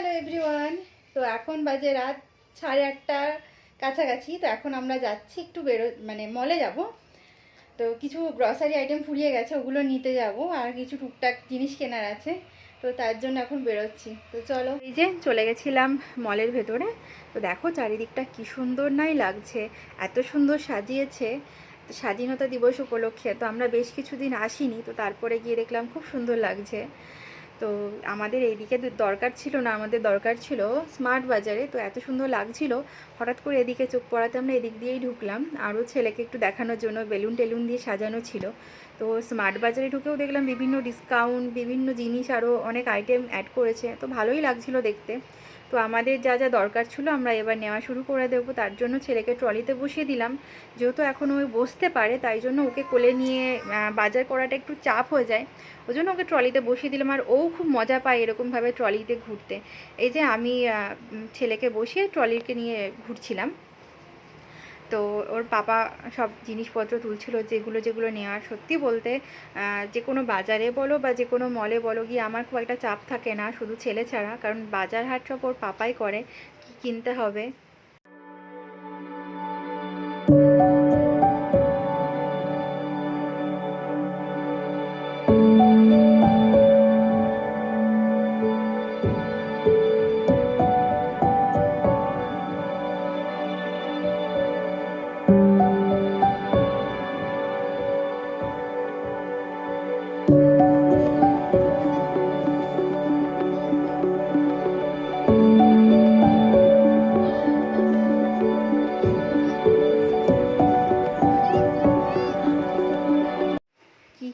Hello everyone তো এখন বাজে রাত সাড়ে আটটার কাছাকাছি, তো এখন আমরা যাচ্ছি একটু বেরো মানে মলে যাব। তো কিছু গ্রসারি আইটেম ফুরিয়ে গেছে, ওগুলো নিতে যাব, আর কিছু টুকটাক জিনিস কেনার আছে। তো তার জন্য এখন বেরোচ্ছি। তো চলো, এই যে চলে গেছিলাম মলের ভেতরে। তো দেখো চারিদিকটা কি সুন্দর নাই লাগছে, এত সুন্দর সাজিয়েছে। স্বাধীনতা দিবস উপলক্ষে, তো আমরা বেশ কিছুদিন আসিনি, তো তারপরে গিয়ে দেখলাম খুব সুন্দর লাগছে। তো আমাদের এইদিকে দরকার ছিল না, আমাদের দরকার ছিল স্মার্ট বাজারে। তো এত সুন্দর লাগছিল, হঠাৎ করে এদিকে চোখ পড়াতে আমরা এদিক দিয়েই ঢুকলাম। আরও ছেলেকে একটু দেখানোর জন্য বেলুন টেলুন দিয়ে সাজানো ছিল। তো স্মার্ট বাজারে ঢুকেও দেখলাম বিভিন্ন ডিসকাউন্ট বিভিন্ন জিনিস আরও অনেক আইটেম অ্যাড করেছে। তো ভালোই লাগছিল দেখতে। তো আমাদের যা যা দরকার ছিল আমরা এবার নেওয়া শুরু করে দেবো। তার জন্য ছেলেকে ট্রলিতে বসিয়ে দিলাম। যেহেতু এখন ওই বসতে পারে, তাই জন্য ওকে কোলে নিয়ে বাজার করাটা একটু চাপ হয়ে যায়। ওই জন্য ওকে ট্রলিতে বসিয়ে দিলাম। আর ও খুব মজা পায় এরকমভাবে ট্রলিতে ঘুরতে। এই যে আমি ছেলেকে বসিয়ে ট্রলিকে নিয়ে ঘুরছিলাম। তো ওর পাপা সব জিনিসপত্র তুলছিল, যেগুলো যেগুলো নেওয়ার সত্যি বলতে যে কোনো বাজারে বলো বা যে কোনো মলে বলো গিয়ে আমার খুব একটা চাপ থাকে না, শুধু ছেলে ছাড়া। কারণ বাজার হাট সব ওর পাপাই করে, কী কিনতে হবে?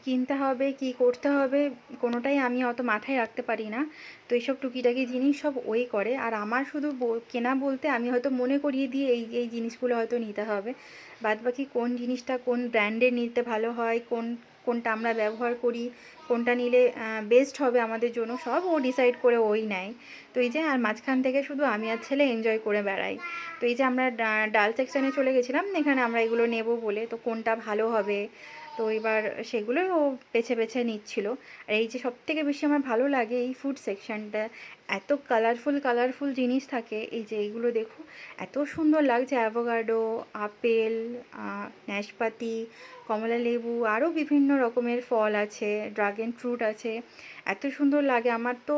কিনতে হবে, কি করতে হবে, কোনোটাই আমি অত মাথায় রাখতে পারি না। তো এইসব টুকিটাকি জিনিস সব ওই করে। আর আমার শুধু কেনা বলতে আমি হয়তো মনে করিয়ে দিয়ে এই এই জিনিসগুলো হয়তো নিতে হবে। বাদ বাকি কোন জিনিসটা কোন ব্র্যান্ডের নিতে ভালো হয়, কোন, কোনটা আমরা ব্যবহার করি, কোনটা নিলে বেস্ট হবে আমাদের জন্য, সব ও ডিসাইড করে ওই নেয়। তো এই যে, আর মাঝখান থেকে শুধু আমি আর ছেলে এনজয় করে বেড়াই। তো এই যে আমরা ডাল সেকশানে চলে গেছিলাম, এখানে আমরা এগুলো নেব বলে। তো কোনটা ভালো হবে তো এবার সেগুলোই ও বেছে বেছে নিচ্ছিল। আর এই যে সব থেকে বেশি আমার ভালো লাগে এই ফুড সেকশানটা এত কালারফুল কালারফুল জিনিস থাকে, এই যে এইগুলো দেখো, এত সুন্দর লাগছে অ্যাভোগাডো আপেল নাশপাতি কমলা লেবু, আরও বিভিন্ন রকমের ফল আছে, ড্রাগন ফ্রুট আছে। এত সুন্দর লাগে। আমার তো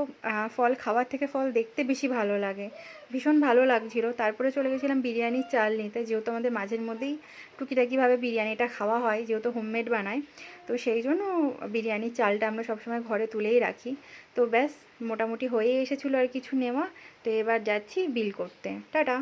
ফল খাওয়ার থেকে ফল দেখতে বেশি ভালো লাগে। ভীষণ ভালো লাগছিল। তারপরে চলে গেছিলাম বিরিয়ানির চাল নিতে। যেহেতু আমাদের মাঝের মধ্যেই টুকিটাকিভাবে বিরিয়ানিটা খাওয়া হয়, যেহেতু হোমমেড বানায়, তো সেই জন্য বিরিয়ানির চালটা আমরা সবসময় ঘরে তুলেই রাখি। তো ব্যাস, মোটামুটি হয়ে এসেছিল আর কিছু নেওয়া। তো এবার যাচ্ছি বিল করতে। টাটা!